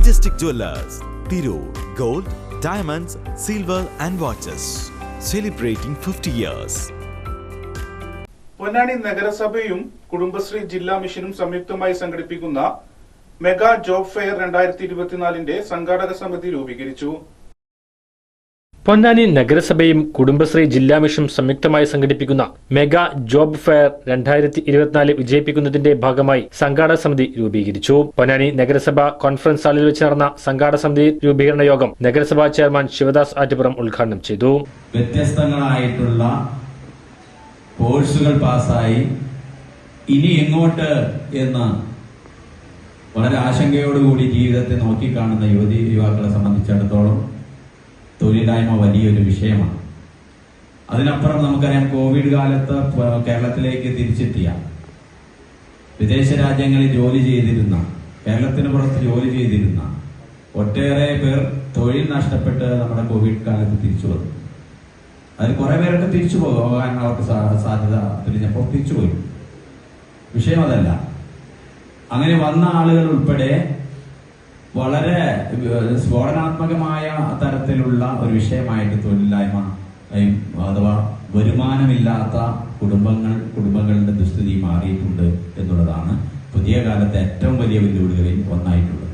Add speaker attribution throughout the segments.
Speaker 1: Majestic Jewelers, Tirur Gold, Diamonds, Silver and watches Celebrating 50 years.
Speaker 2: Ponnani നഗരസഭയും കുടുംബശ്രീ ജില്ലാ മിഷനും സംയുക്തമായി സംഘടിപ്പിക്കുന്ന മെഗാ ജോബ് ഫെയർ രണ്ടായിരത്തി ഇരുപത്തിനാലിന്റെ സംഘാടക സമിതി രൂപീകരിച്ചു
Speaker 3: പൊന്നാനി നഗരസഭയും കുടുംബശ്രീ ജില്ലാ മിഷനും സംയുക്തമായി സംഘടിപ്പിക്കുന്ന മെഗാ ജോബ് ഫെയർ രണ്ടായിരത്തി ഇരുപത്തിനാല് വിജയിപ്പിക്കുന്നതിന്റെ ഭാഗമായി സംഘാടക സമിതി രൂപീകരിച്ചു. പൊന്നാനി നഗരസഭ കോൺഫറൻസ് ഹാളിൽ വെച്ച് നടന്ന സംഘാടക സമിതി രൂപീകരണ യോഗം നഗരസഭാ ചെയർമാൻ ശിവദാസ് ആറ്റുപുറം ഉദ്ഘാടനം ചെയ്തു.
Speaker 4: വ്യത്യസ്തങ്ങളായിട്ടുള്ള കോഴ്സുകൾ പാസ്സായി. ഇനി എങ്ങോട്ട് എന്ന് വളരെ ആശങ്കയോടുകൂടി ജീവിതത്തെ നോക്കിക്കാണുന്ന യുവതി യുവാക്കളെ സംബന്ധിച്ചിടത്തോളം തൊഴിലില്ലായ്മ വലിയൊരു വിഷയമാണ്. അതിനപ്പുറം നമുക്കറിയാം കോവിഡ് കാലത്ത് കേരളത്തിലേക്ക് തിരിച്ചെത്തിയ വിദേശ രാജ്യങ്ങളിൽ ജോലി ചെയ്തിരുന്ന കേരളത്തിന് പുറത്ത് ജോലി ചെയ്തിരുന്ന ഒട്ടേറെ പേർ തൊഴിൽ നഷ്ടപ്പെട്ട് നമ്മുടെ കോവിഡ് കാലത്ത് തിരിച്ചു വന്നു. അതിൽ കുറെ പേരൊക്കെ തിരിച്ചു പോകാൻ അവർക്ക് സാധ്യത തെളിഞ്ഞപ്പോൾ തിരിച്ചുപോയി വിഷയം അതല്ല. അങ്ങനെ വന്ന ആളുകൾ ഉൾപ്പെടെ വളരെ സ്ഫോടനാത്മകമായ തരത്തിലുള്ള ഒരു വിഷയമായിട്ട് തൊഴിലില്ലായ്മ അഥവാ വരുമാനമില്ലാത്ത കുടുംബങ്ങൾ കുടുംബങ്ങളുടെ ദുസ്ഥിതി മാറിയിട്ടുണ്ട് എന്നുള്ളതാണ് പുതിയ കാലത്തെ ഏറ്റവും വലിയ വെല്ലുവിളികളിൽ ഒന്നായിട്ടുള്ളത്.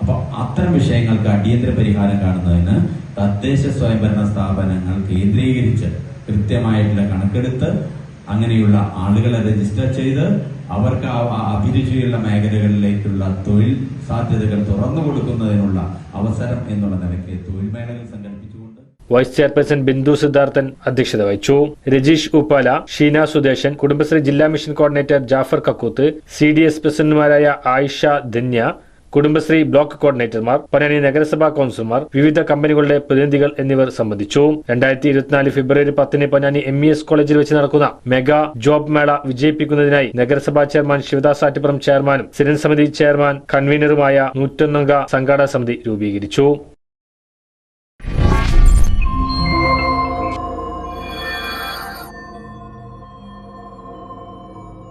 Speaker 4: അപ്പൊ അത്തരം വിഷയങ്ങൾക്ക് അടിയന്തര പരിഹാരം കാണുന്നതിന് തദ്ദേശ സ്വയംഭരണ സ്ഥാപനങ്ങൾ കേന്ദ്രീകരിച്ച് കൃത്യമായിട്ടുള്ള കണക്കെടുത്ത് അങ്ങനെയുള്ള ആളുകളെ രജിസ്റ്റർ ചെയ്ത് അവർക്ക് അഭിരുചിയുള്ള മേഖലകളിലേക്കുള്ള തൊഴിൽ സാധ്യതകൾ തുറന്നു കൊടുക്കുന്നതിനുള്ള അവസരം എന്നുള്ള നിലയ്ക്ക് തൊഴിൽ മേളകൾ സംഘടിപ്പിച്ചുകൊണ്ട്
Speaker 3: വൈസ് ചെയർപേഴ്സൺ ബിന്ദു സിദ്ധാർത്ഥൻ അധ്യക്ഷത വഹിച്ചു. രജീഷ് ഉപ്പാല ഷീന സുദേശൻ കുടുംബശ്രീ ജില്ലാ mission coordinator Jafar Kakkooth C D S പ്രസിഡന്റുമാരായ ആയിഷ ധന്യ കുടുംബശ്രീ ബ്ലോക്ക് കോർഡിനേറ്റർമാർ പൊന്നാനി നഗരസഭാ കൌൺസിലർമാർ വിവിധ കമ്പനികളുടെ പ്രതിനിധികൾ എന്നിവർ സംബന്ധിച്ചു. രണ്ടായിരത്തി ഇരുപത്തിനാല് ഫെബ്രുവരി പത്തിന് പൊന്നാനി എം ഇ എസ് കോളേജിൽ വെച്ച് നടക്കുന്ന മെഗാ ജോബ് മേള വിജയിപ്പിക്കുന്നതിനായി നഗരസഭാ ചെയർമാൻ ശിവദാസ് ആറ്റിപ്പുറം ചെയർമാനും സ്ഥിരം സമിതി ചെയർമാൻ കൺവീനറുമായ നൂറ്റൊന്നംഗ സംഘാടക സമിതി രൂപീകരിച്ചു.